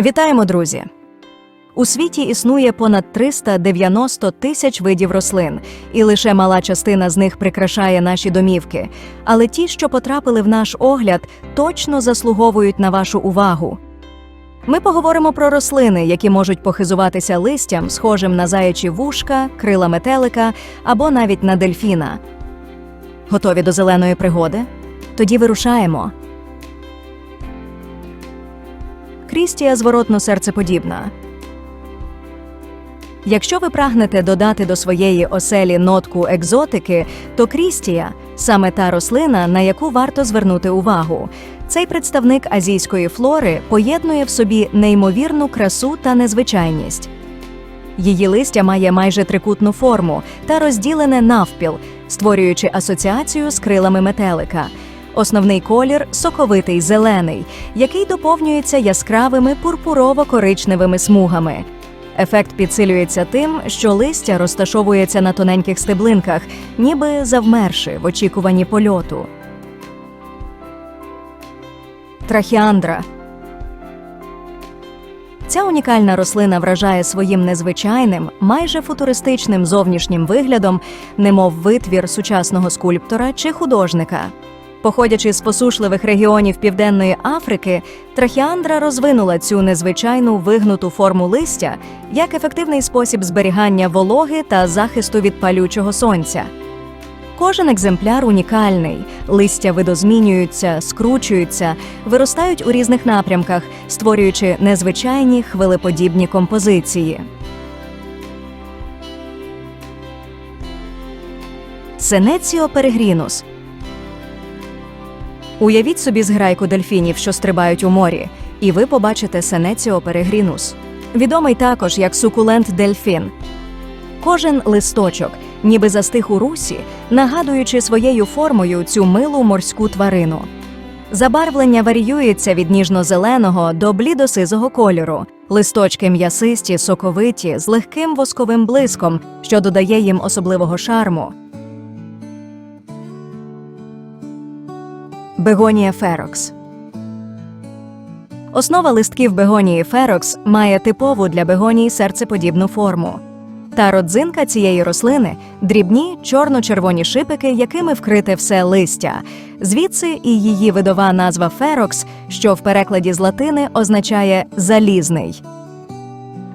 Вітаємо, друзі! У світі існує понад 390 тисяч видів рослин, і лише мала частина з них прикрашає наші домівки. Але ті, що потрапили в наш огляд, точно заслуговують на вашу увагу. Ми поговоримо про рослини, які можуть похизуватися листям, схожим на заячі вушка, крила метелика або навіть на дельфіна. Готові до зеленої пригоди? Тоді вирушаємо. Крістія зворотно серцеподібна. Якщо ви прагнете додати до своєї оселі нотку екзотики, то крістія саме та рослина, на яку варто звернути увагу. Цей представник азійської флори поєднує в собі неймовірну красу та незвичайність. Її листя має майже трикутну форму та розділене навпіл, створюючи асоціацію з крилами метелика. Основний колір соковитий зелений, який доповнюється яскравими пурпурово-коричневими смугами. Ефект підсилюється тим, що листя розташовується на тоненьких стеблинках, ніби завмерши в очікуванні польоту. Трахіандра Ця унікальна рослина вражає своїм незвичайним, майже футуристичним зовнішнім виглядом, немов витвір сучасного скульптора чи художника. Походячи з посушливих регіонів Південної Африки, трахіандра розвинула цю незвичайну вигнуту форму листя як ефективний спосіб зберігання вологи та захисту від палючого сонця. Кожен екземпляр унікальний, листя видозмінюються, скручуються, виростають у різних напрямках, створюючи незвичайні хвилеподібні композиції. Сенеціо перегрінус Уявіть собі зграйку дельфінів, що стрибають у морі, і ви побачите Сенеціо перегрінус. Відомий також як сукулент дельфін. Кожен листочок, ніби застиг у русі, нагадуючи своєю формою цю милу морську тварину. Забарвлення варіюється від ніжно-зеленого до блідосизого кольору. Листочки м'ясисті, соковиті, з легким восковим блиском, що додає їм особливого шарму. Бегонія ферокс. Основа листків бегонії ферокс має типову для бегонії серцеподібну форму. Та родзинка цієї рослини дрібні чорно-червоні шипики, якими вкрите все листя. Звідси і її видова назва ферокс, що в перекладі з латини означає залізний.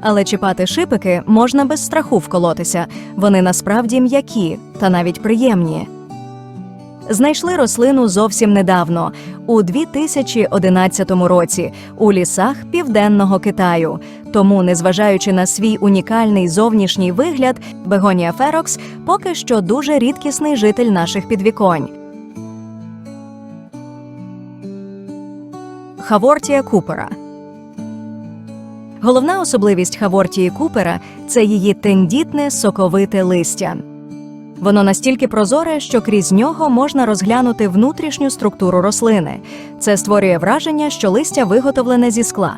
Але чіпати шипики можна без страху вколотися. Вони насправді м'які та навіть приємні. Знайшли рослину зовсім недавно, у 2011 році, у лісах південного Китаю. Тому, незважаючи на свій унікальний зовнішній вигляд, бегонія ферокс поки що дуже рідкісний житель наших підвіконь. Хавортія купера Головна особливість Хавортії купера це її тендітне соковите листя. Воно настільки прозоре, що крізь нього можна розглянути внутрішню структуру рослини. Це створює враження, що листя виготовлене зі скла.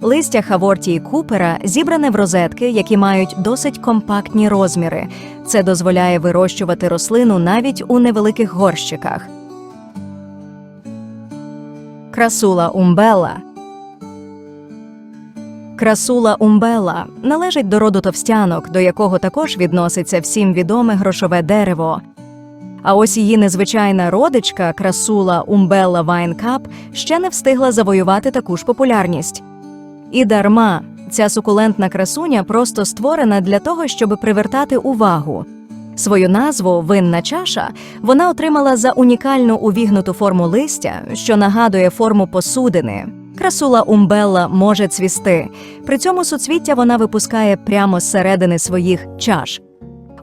Листя хавортії купера зібране в розетки, які мають досить компактні розміри. Це дозволяє вирощувати рослину навіть у невеликих горщиках. Красула умбела Красула умбела належить до роду товстянок, до якого також відноситься всім відоме грошове дерево. А ось її незвичайна родичка, красула умбела вайнкап, ще не встигла завоювати таку ж популярність. І дарма ця сукулентна красуня просто створена для того, щоб привертати увагу. Свою назву винна чаша вона отримала за унікальну увігнуту форму листя, що нагадує форму посудини. Красула умбелла може цвісти. При цьому суцвіття вона випускає прямо з середини своїх чаш.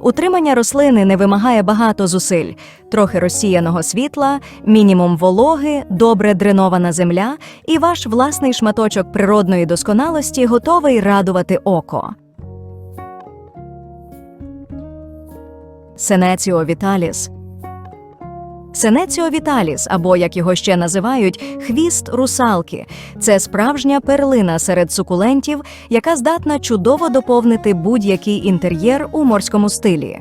Утримання рослини не вимагає багато зусиль, трохи розсіяного світла, мінімум вологи, добре дренована земля, і ваш власний шматочок природної досконалості готовий радувати око. Сенеціо віталіс Сенеціо віталіс, або як його ще називають, хвіст русалки. Це справжня перлина серед сукулентів, яка здатна чудово доповнити будь-який інтер'єр у морському стилі.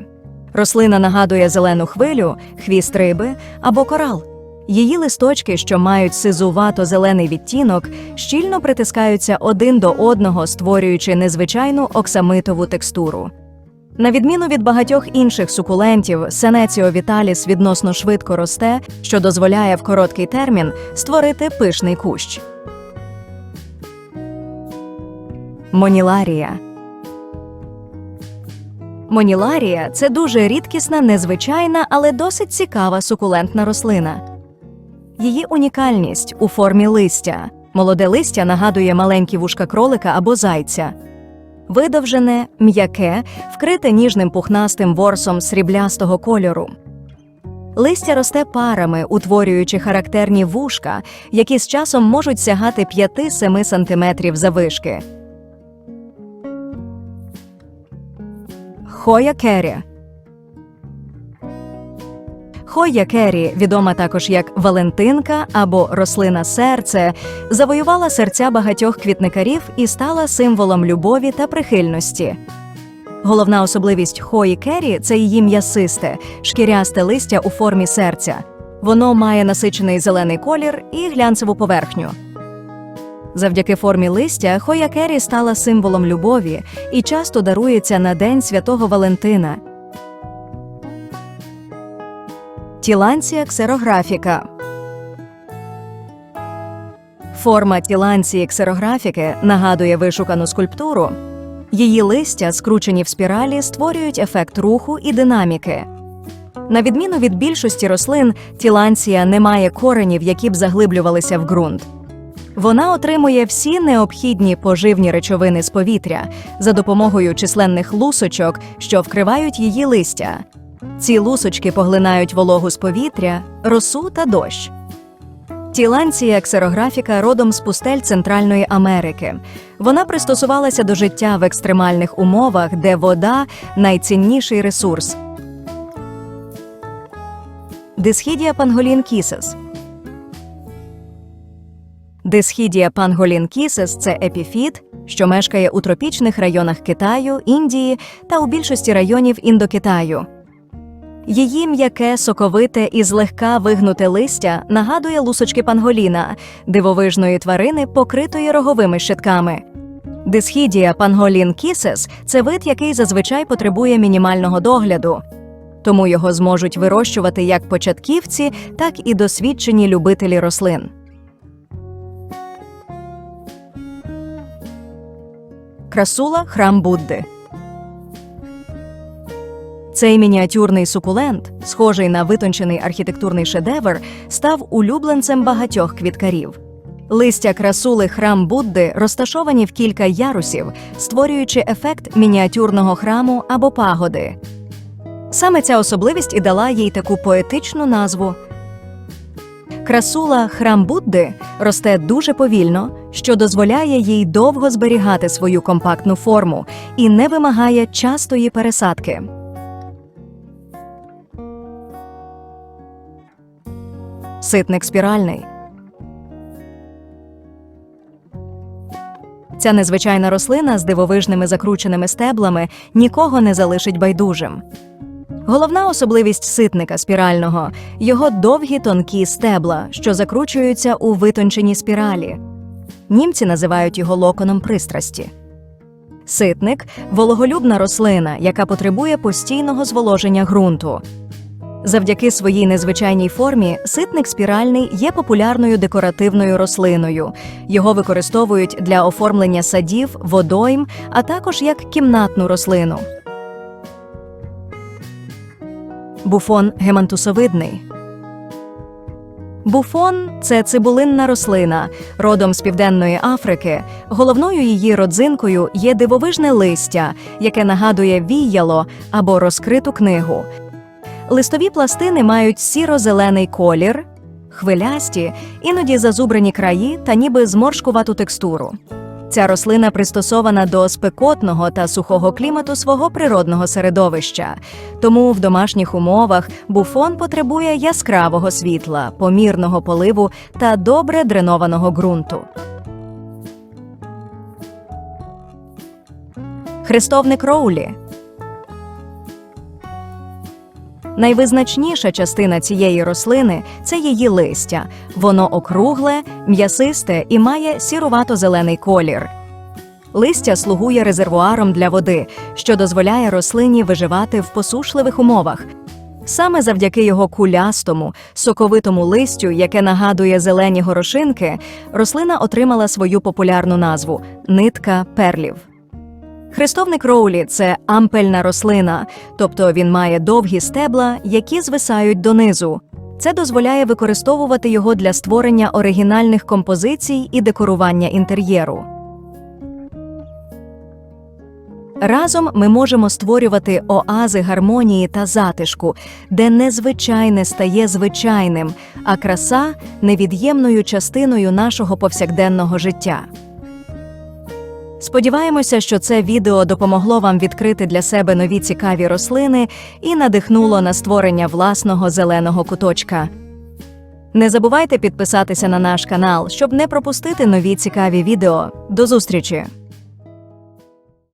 Рослина нагадує зелену хвилю, хвіст риби або корал. Її листочки, що мають сизувато-зелений відтінок, щільно притискаються один до одного, створюючи незвичайну оксамитову текстуру. На відміну від багатьох інших сукулентів, Сенеціо віталіс відносно швидко росте, що дозволяє в короткий термін створити пишний кущ. Моніларія Моніларія це дуже рідкісна, незвичайна, але досить цікава сукулентна рослина. Її унікальність у формі листя. Молоде листя нагадує маленькі вушка кролика або зайця. Видовжене, м'яке, вкрите ніжним пухнастим ворсом сріблястого кольору. Листя росте парами, утворюючи характерні вушка, які з часом можуть сягати 5-7 см завишки. Хоя Керрі Хойя Керрі, відома також як Валентинка або рослина серце, завоювала серця багатьох квітникарів і стала символом любові та прихильності. Головна особливість Хої Керрі – це її м'ясисте, шкірясте листя у формі серця. Воно має насичений зелений колір і глянцеву поверхню. Завдяки формі листя Хоя Керрі стала символом любові і часто дарується на День Святого Валентина. Тіланція ксерографіка Форма тіланції ксерографіки нагадує вишукану скульптуру. Її листя, скручені в спіралі, створюють ефект руху і динаміки. На відміну від більшості рослин, тіланція не має коренів, які б заглиблювалися в ґрунт. Вона отримує всі необхідні поживні речовини з повітря за допомогою численних лусочок, що вкривають її листя. Ці лусочки поглинають вологу з повітря, росу та дощ. Тіланція ксерографіка родом з пустель Центральної Америки. Вона пристосувалася до життя в екстремальних умовах, де вода найцінніший ресурс. Дисхідія панголінкісес Дисхідія панголінкісес – це епіфіт, що мешкає у тропічних районах Китаю, Індії та у більшості районів Індокитаю. Її м'яке, соковите і злегка вигнуте листя нагадує лусочки панголіна, дивовижної тварини, покритої роговими щитками. Дисхідія панголін кісес це вид, який зазвичай потребує мінімального догляду, тому його зможуть вирощувати як початківці, так і досвідчені любителі рослин. Красула храм Будди. Цей мініатюрний сукулент, схожий на витончений архітектурний шедевр, став улюбленцем багатьох квіткарів. Листя красули храм Будди розташовані в кілька ярусів, створюючи ефект мініатюрного храму або пагоди. Саме ця особливість і дала їй таку поетичну назву. Красула храм Будди росте дуже повільно, що дозволяє їй довго зберігати свою компактну форму і не вимагає частої пересадки. Ситник спіральний. Ця незвичайна рослина з дивовижними закрученими стеблами нікого не залишить байдужим. Головна особливість ситника спірального його довгі тонкі стебла, що закручуються у витонченій спіралі. Німці називають його локоном пристрасті. Ситник вологолюбна рослина, яка потребує постійного зволоження ґрунту. Завдяки своїй незвичайній формі ситник спіральний є популярною декоративною рослиною. Його використовують для оформлення садів, водойм, а також як кімнатну рослину. Буфон гемантусовидний. Буфон це цибулинна рослина, родом з південної Африки. Головною її родзинкою є дивовижне листя, яке нагадує віяло або розкриту книгу. Листові пластини мають сіро-зелений колір, хвилясті, іноді зазубрені краї та ніби зморшкувату текстуру. Ця рослина пристосована до спекотного та сухого клімату свого природного середовища, тому в домашніх умовах буфон потребує яскравого світла, помірного поливу та добре дренованого ґрунту. Хрестовник Роулі Найвизначніша частина цієї рослини це її листя. Воно округле, м'ясисте і має сірувато-зелений колір. Листя слугує резервуаром для води, що дозволяє рослині виживати в посушливих умовах. Саме завдяки його кулястому, соковитому листю, яке нагадує зелені горошинки, рослина отримала свою популярну назву нитка перлів. Хрестовник Роулі це ампельна рослина, тобто він має довгі стебла, які звисають донизу. Це дозволяє використовувати його для створення оригінальних композицій і декорування інтер'єру. Разом ми можемо створювати оази гармонії та затишку, де незвичайне стає звичайним, а краса невід'ємною частиною нашого повсякденного життя. Сподіваємося, що це відео допомогло вам відкрити для себе нові цікаві рослини і надихнуло на створення власного зеленого куточка. Не забувайте підписатися на наш канал, щоб не пропустити нові цікаві відео. До зустрічі!